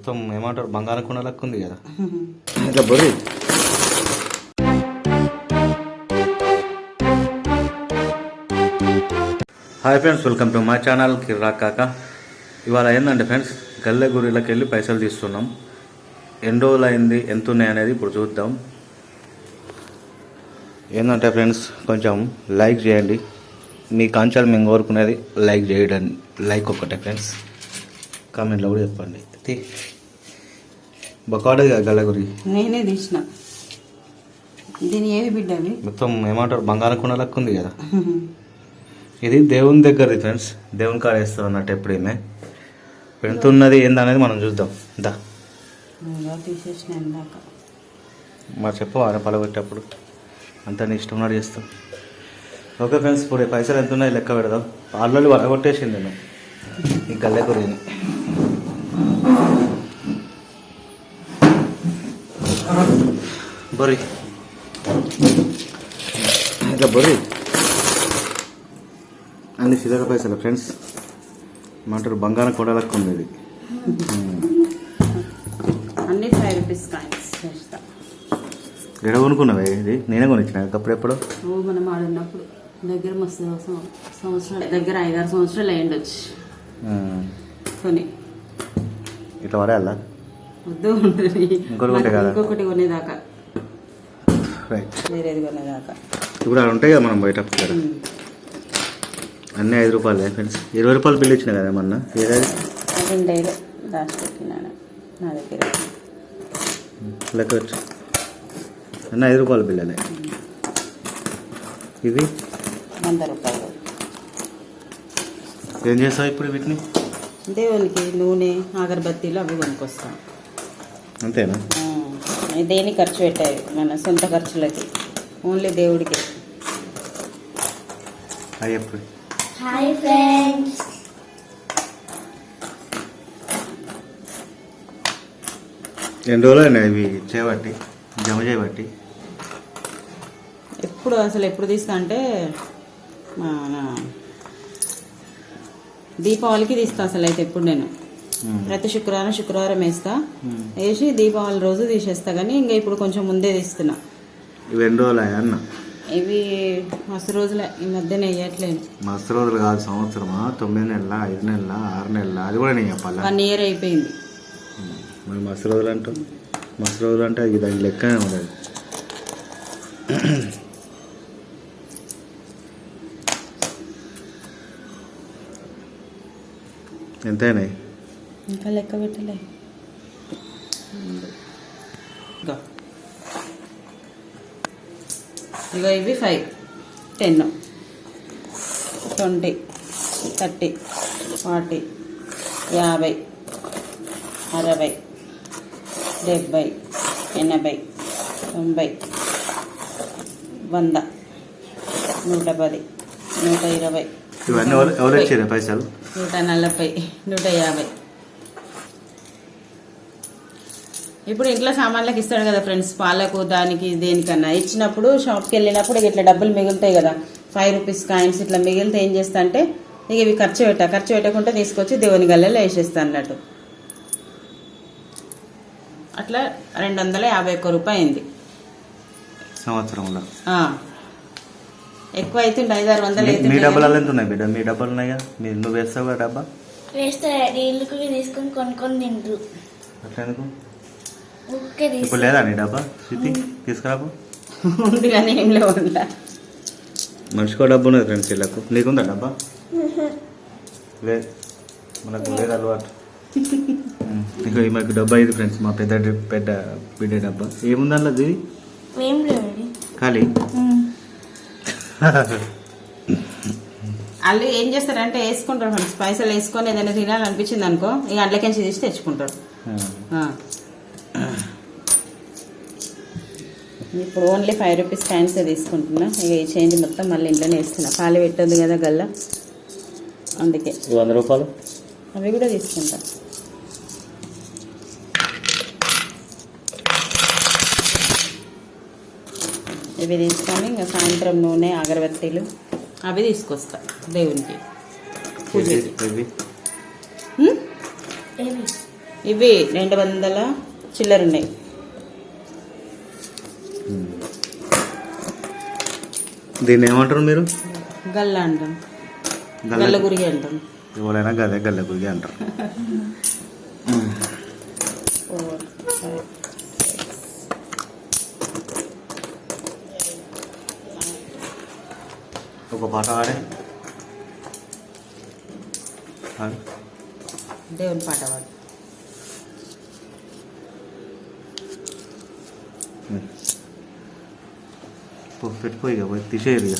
మొత్తం ఏమంటారు? బంగారం కొండ లెక్క ఉంది కదా. ఇట్లా Borri. Hi friends welcome to my channel కిర్రా కాక ఇవాళ ఏంటంటే ఫ్రెండ్స్ గల్లె గురిలోకి వెళ్ళి పైసలు తీస్తున్నాం. ఎన్ని రోజులు అయింది? ఎంత ఉన్నాయి అనేది ఇప్పుడు చూద్దాం. ఏంటంటే ఫ్రెండ్స్ కొంచెం లైక్ చేయండి. మీ కాంచాలు మేము కోరుకునేది లైక్ చేయడం లైక్ ఒక్కటే ఫ్రెండ్స్ కామెంట్లో కూడా చెప్పండి. కదా గల్ల గురి. నేనే తీసిన. దీని ఏవి బిడ్డ అవి మొత్తం ఏమంటారు? బంగారం కొండ లెక్క ఉంది కదా. ఇది దేవుని దగ్గరది ఫ్రెండ్స్ దేవుని కాడ వేస్తారు అన్నట్టు ఎప్పుడేమే ఎంత ఉన్నది ఏందనేది మనం చూద్దాం. దా. మరి చెప్పవారా పలగొట్టేటప్పుడు అంతా నీ ఇష్టం ఉన్నాడు చేస్తాం. ఓకే ఫ్రెండ్స్ ఇప్పుడు పైసలు ఎంత ఉన్నాయి లెక్క పెడదాం. ఆల్రెడీ వడగొట్టేసింది నేను. ఈ గల్లె గురిని. బొరి ఇట్లా బొరి అన్ని చిల్లర పైసలు ఫ్రెండ్స్ ఏమంటారు బంగారం కూడా లెక్క ఉంది ఇది అన్ని ఫైవ్ రూపీస్ కాయిన్స్ చేస్తా ఎడ కొనుక్కున్నావే ఇది నేనే కొనిచ్చిన అప్పుడెప్పుడు మనం ఆడున్నప్పుడు దగ్గర మస్తు సంవత్సరాలు దగ్గర ఐదారు సంవత్సరాలు అయ్యిండొచ్చు కొని ఇట్లా పడేయాలా వద్దు ఉంటుంది ఇంకోటి కొంటే కదా. ఇంకొకటి కొనేదాకా. రైట్ వేరేది కొనేదాకా. ఇప్పుడు అక్కడ ఉంటాయి కదా మనం బయట. అన్నీ ఐదు రూపాయలే ఫ్రెండ్స్ ఇరవై రూపాయలు బిల్లు ఇచ్చిన కదా మొన్న ఏడాది అది ఉండేది దాచిపెట్టినాను నా దగ్గర. లెక్క వచ్చి అన్నీ ఐదు రూపాయల బిల్లలే. ఇది వంద రూపాయలు. ఏం చేస్తావు ఇప్పుడు వీటిని? దేవునికి నూనె అగరబత్తీలు అవి కొనుక్కొస్తాం. అంతేనా? దేనికి ఖర్చు పెట్టాయి మన సొంత ఖర్చులకి. ఓన్లీ దేవుడికి. అవి ఎప్పుడు హాయ్ ఫ్రెండ్స్. ఎన్ని రోజులు అయినా ఇవి చేయబట్టి జమ చేయబట్టి ఎప్పుడు అసలు ఎప్పుడు తీస్తా అంటే మన దీపావళికి తీస్తా అసలు అయితే ఎప్పుడు నేను. ప్రతి శుక్రవారం శుక్రవారం వేస్తా. వేసి దీపావళి రోజు తీసేస్తా కానీ ఇంకా ఇప్పుడు కొంచెం ముందే తీస్తున్నా. రోజులు అన్న? ఇవి మస్తు రోజులే ఈ మధ్యన వేయట్లేను మస్తు రోజులు కాదు సంవత్సరమా? తొమ్మిది నెలల ఐదు నెలల ఆరు నెలల? అది కూడా నేను చెప్పాలా? వన్ ఇయర్ అయిపోయింది. మరి మస్తు రోజులు అంటాం మస్తు రోజులు అంటే అది దాని లెక్కనే ఉండదు. ఎంతైనా ఇంకా లెక్క పెట్టలే. ఇగో ఇవి five ten twenty thirty forty యాభై అరవై డెబ్బై ఎనభై తొంభై వంద నూట పది నూట ఇరవై ఇవన్నీ ఎవరు ఇచ్చారు పైసలు? నూట నలభై నూట యాభై. ఇప్పుడు ఇంట్లో సామాన్లకు ఇస్తాడు కదా ఫ్రెండ్స్ పాలకు దానికి దేనికన్నా. ఇచ్చినప్పుడు షాప్కి వెళ్ళినప్పుడు ఇట్లా డబ్బులు మిగులుతాయి కదా. ఫైవ్ రూపీస్ కాయిన్స్ ఇట్లా మిగిలితే ఏం చేస్తా అంటే ఇక ఇవి ఖర్చు పెట్టా. ఖర్చు పెట్టకుండా తీసుకొచ్చి దేవుని గల్లెలో వేసేస్తా అన్నట్టు. అట్లా రెండు వందల యాభై ఒక్క రూపాయి అయింది. సంవత్సరంలో. ఎక్కువ అవుతుండే ఐదారు వందలు మీ- డబ్బులు ఎంత ఉన్నాయి బిడ్డ? మీ డబ్బులు ఉన్నాయా? మీరు నువ్వు వేస్తావు కదా డబ్బా? వేస్తే నీళ్ళకు తీసుకొని కొనుక్కొని తింటారు అట్లా ఎందుకు? ఊరికే ఇప్పుడు తీసుకు లేదా నీ డబ్బా? స్థితి తీసుకురాకు ఉంది కానీ ఏం లేవు. మనిషికో డబ్బు ఉన్నది ఫ్రెండ్స్ వీళ్ళకు నీకుందా డబ్బా? లేదు మనకు లేదు అలవాటు. ఈ మాకు డబ్బా ఇది ఫ్రెండ్స్ మా పెద్ద పెద్ద బిడ్డ డబ్బా. ఏముంది అందులో ఇది ఏం లేదు. ఖాళీ? వాళ్ళు ఏం చేస్తారంటే వేసుకుంటారు ఫ్రెండ్స్. పైసలు వేసుకొని ఏదైనా తినాలనిపించింది అనుకో ఇక అండ్లకించి తీసి తెచ్చుకుంటారు. ఆ. ఇప్పుడు ఓన్లీ ఫైవ్ రూపీస్ కాయిన్స్ తీసుకుంటున్నా. ఇక ఈ చేంజ్ మొత్తం మళ్ళీ ఇంట్లోనే వేస్తున్నా. పాలు పెట్టొద్దు కదా గల్ల. అందుకే. వంద రూపాయలు? అవి కూడా తీసుకుంటా. ఇవి తీసుకొని ఇంకా సాయంత్రం నూనె అగరబత్తీలు అవి తీసుకొస్తా దేవునికి. పూజకి. ఇవి హ్మ్? ఏవి? ఇవి రెండు వందల చిల్లర ఉన్నాయి. దీన్ని ఏమంటారు మీరు? గల్ల అంటాం. గల్ల- గల్ల గురిగి అంటాం. ఎవరైనా గదే గల్ల గురిగి అంటారు ఫోర్ ఫైవ్ ఒక పాట ఆడు. దేవుని పాట పాడు ఉమ్. పో పెట్టుకో ఇక పోయి తీసేయరు ఇక.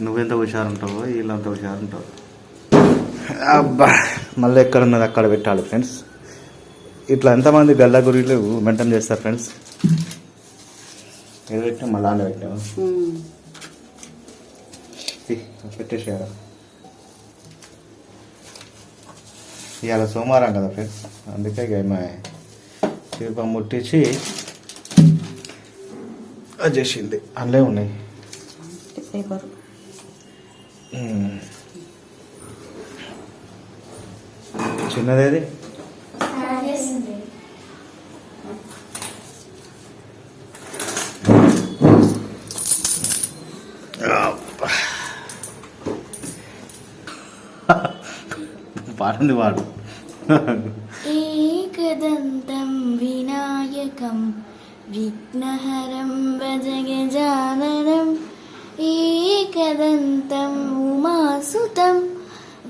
నువ్వెంత హుషారు ఉంటావో వీళ్ళంత హుషారు ఉంటావు అబ్బా మళ్ళీ ఎక్కడ ఉన్నది అక్కడ పెట్టాలి ఫ్రెండ్స్ ఇట్లా ఎంతమంది గల్లా గురిలు మెయింటైన్ చేస్తారు ఫ్రెండ్స్ ఏది పెట్టినా మళ్ళీ పెట్టాము. పెట్టేసారా ఇవాళ సోమవారం కదా ఫ్రెండ్స్ అందుకే మా దీపం ముట్టించి చేసింది. అందులో ఉన్నాయి పేపర్ మ్మ్. చిన్నదేది. పాడింది వాడు ఏకదంతం వినాయకం విఘ్నహరం భజగజాననం ఏకదంతం ఉమాసుతం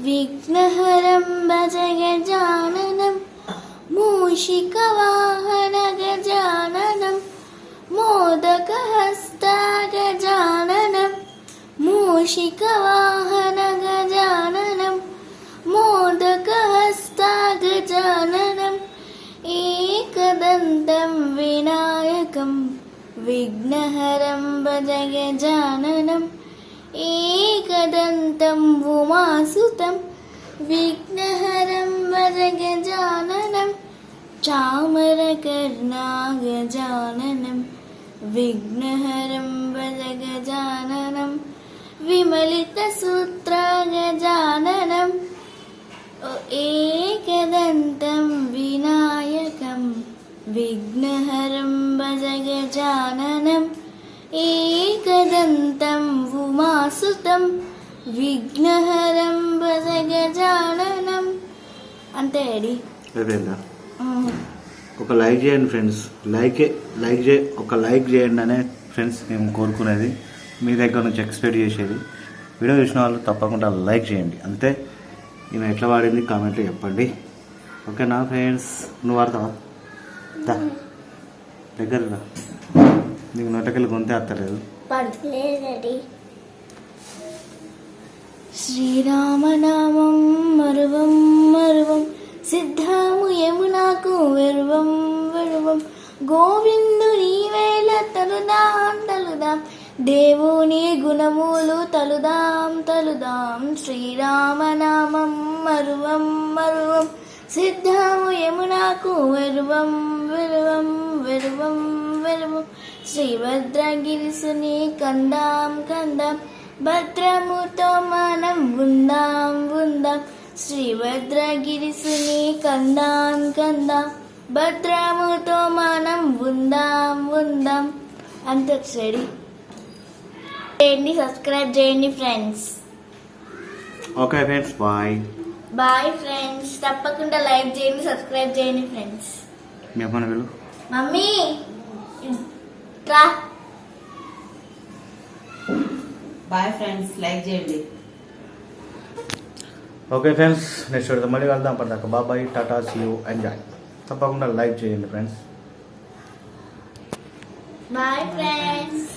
വിഘ്നഹരം ഭജഗജാനനം മൂഷികവാഹനഗജാനനം മോദകഹസ്താഗജാനനം മൂഷികവാഹനഗജാനനം മോദകഹസ്താഗജാനനം ഏകദന്തം വിനായകം വിഘ്നഹരം ഭജഗജാനനം दन्तं वुमासुतं विघ्नहरं वरगजाननं चामरकर्णागजाननं विघ्नहरं वरगजाननं विमलितसूत्रागजाननम् एकदन्तं विनायकं विघ्नहरं बजगजाननम् एकदन्तं वुमासुतम् విఘ్నహరం అంటే ఒక లైక్ చేయండి ఫ్రెండ్స్. లైక్ లైక్ చే ఒక లైక్ చేయండి అనే ఫ్రెండ్స్ మేము కోరుకునేది. మీ దగ్గర నుంచి ఎక్స్పెక్ట్ చేసేది. వీడియో చూసిన వాళ్ళు తప్పకుండా లైక్ చేయండి. అంతే. నేను ఎట్లా వాడింది కామెంట్లో చెప్పండి. ఓకేనా ఫ్రెండ్స్? నువ్వు వాడతావా? దా. దగ్గర నీకు నోటకెళ్ళి గొంతే అత్తలేదు. శ్రీరామనామం మరువం మరువం సిద్ధాము యమునాకు వెరువం వెరువం. గోవిందు నీవేల తలుదాం తలుదాం దేవుని గుణములు తలుదాం తలుదాం శ్రీరామనామం మరువం మరువం. సిద్ధాము యమునాకు వెరువం వెరువం వెరువం వెరువం. శ్రీభద్రగిరిసుని కందాం కందాం. భద్రముతో మనం ఉందాం ఉందాం. శ్రీభద్రగిరిసుని కందాం కందాం. భద్రముతో మనం ఉందాం ఉందాం. అంతే రెడీ. చేయండి సబ్స్క్రైబ్ చేయండి friends. Okay friends bye bye friends. తప్పకుండా లైక్ చేయండి సబ్స్క్రైబ్ చేయండి ఫ్రెండ్స్. మీ అమ్మని వెళ్ళు. మమ్మీ రా. బాయ్ ఫ్రెండ్స్ లైక్ చేయండి. ఓకే ఫ్రెండ్స్ నెక్స్ట్ వీడియో మళ్ళీ వెళ్దాం పడ్డాక బాబాయ్ టాటా సీ యూ ఎంజాయ్ తప్పకుండా లైక్ చేయండి ఫ్రెండ్స్ బాయ్ ఫ్రెండ్స్